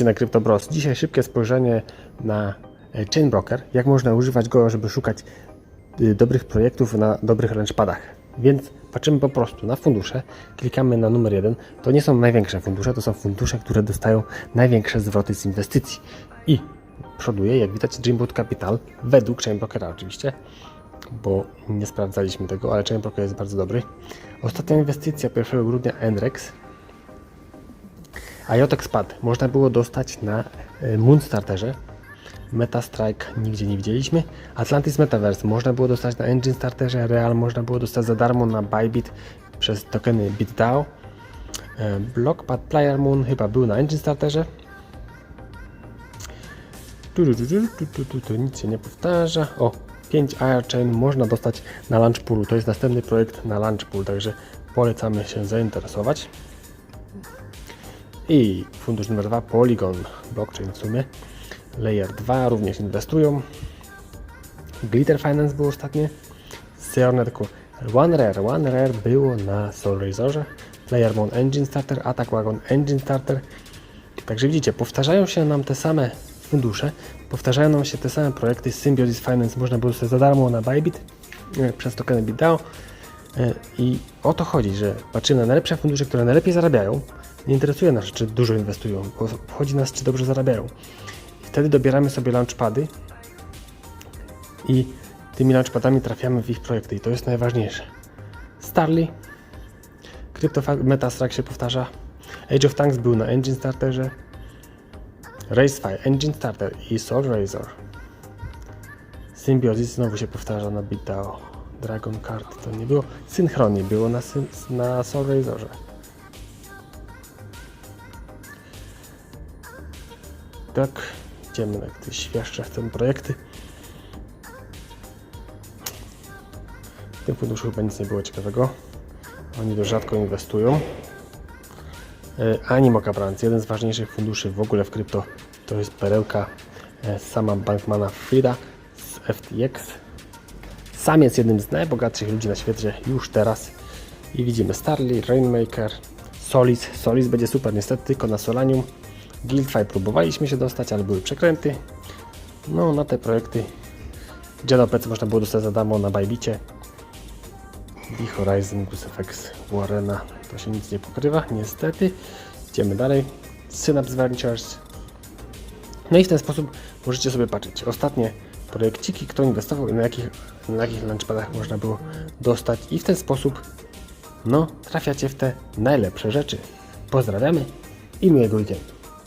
na CryptoBros. Dzisiaj szybkie spojrzenie na e, Chain Broker, jak można używać go, żeby szukać y, dobrych projektów na dobrych launchpadach. Więc patrzymy po prostu na fundusze, klikamy na numer jeden. To nie są największe fundusze, to są fundusze, które dostają największe zwroty z inwestycji. I przoduje, jak widać, Dreamboat Capital, według Chain Brokera oczywiście, bo nie sprawdzaliśmy tego, ale Chain Broker jest bardzo dobry. Ostatnia inwestycja 1 grudnia Enrex a Jotek. Można było dostać na e, Moonstarterze. Metastrike nigdzie nie widzieliśmy. Atlantis Metaverse można było dostać na Engine Starterze. Real można było dostać za darmo na Bybit przez tokeny BitDAO. E, Blockpad Player Moon chyba był na Engine Starterze. Tu, tu, tu, tu, tu, tu, nic się nie powtarza. O, 5 Airchain można dostać na Launchpoolu. To jest następny projekt na Launchpool, także polecamy się zainteresować. I fundusz numer 2 Polygon Blockchain w sumie. Layer 2 również inwestują. Glitter Finance było ostatnie. Seornet One Rare. One Rare było na Soulrazorze. Player Moon Engine Starter, Attack Wagon Engine Starter. Także widzicie, powtarzają się nam te same fundusze, powtarzają nam się te same projekty. Symbiosis Finance można było sobie za darmo na Bybit e, przez tokeny BitDAO. E, I o to chodzi, że patrzymy na najlepsze fundusze, które najlepiej zarabiają. Nie interesuje nas, czy dużo inwestują, obchodzi nas, czy dobrze zarabiają. I wtedy dobieramy sobie launchpady i tymi launchpadami trafiamy w ich projekty i to jest najważniejsze. Starly, Crypto Metastrack się powtarza, Age of Tanks był na Engine Starterze, Racefy, Engine Starter i Soul Razor. Symbiosis znowu się powtarza na BitDAO. Dragon Card to nie było. Synchronii było na, na Soul Razorze. Tak, idziemy na jakieś świeższe w tym projekty. W tym funduszu chyba nic nie było ciekawego. Oni dość rzadko inwestują. E, Animoca Brands, jeden z ważniejszych funduszy w ogóle w krypto, to jest perełka e, sama Bankmana Frida z FTX. Sam jest jednym z najbogatszych ludzi na świecie już teraz. I widzimy Starly, Rainmaker, Solis. Solis będzie super niestety, tylko na Solanium. Guildfy próbowaliśmy się dostać, ale były przekręty. No, na te projekty JetOPC można było dostać za darmo na Bybicie. I Horizon, GuseFX, Warrena, to się nic nie pokrywa, niestety. Idziemy dalej. Synapse Ventures. No i w ten sposób możecie sobie patrzeć. Ostatnie projekciki, kto inwestował i na jakich, na jakich launchpadach można było dostać. I w ten sposób, no, trafiacie w te najlepsze rzeczy. Pozdrawiamy i miłego weekendu.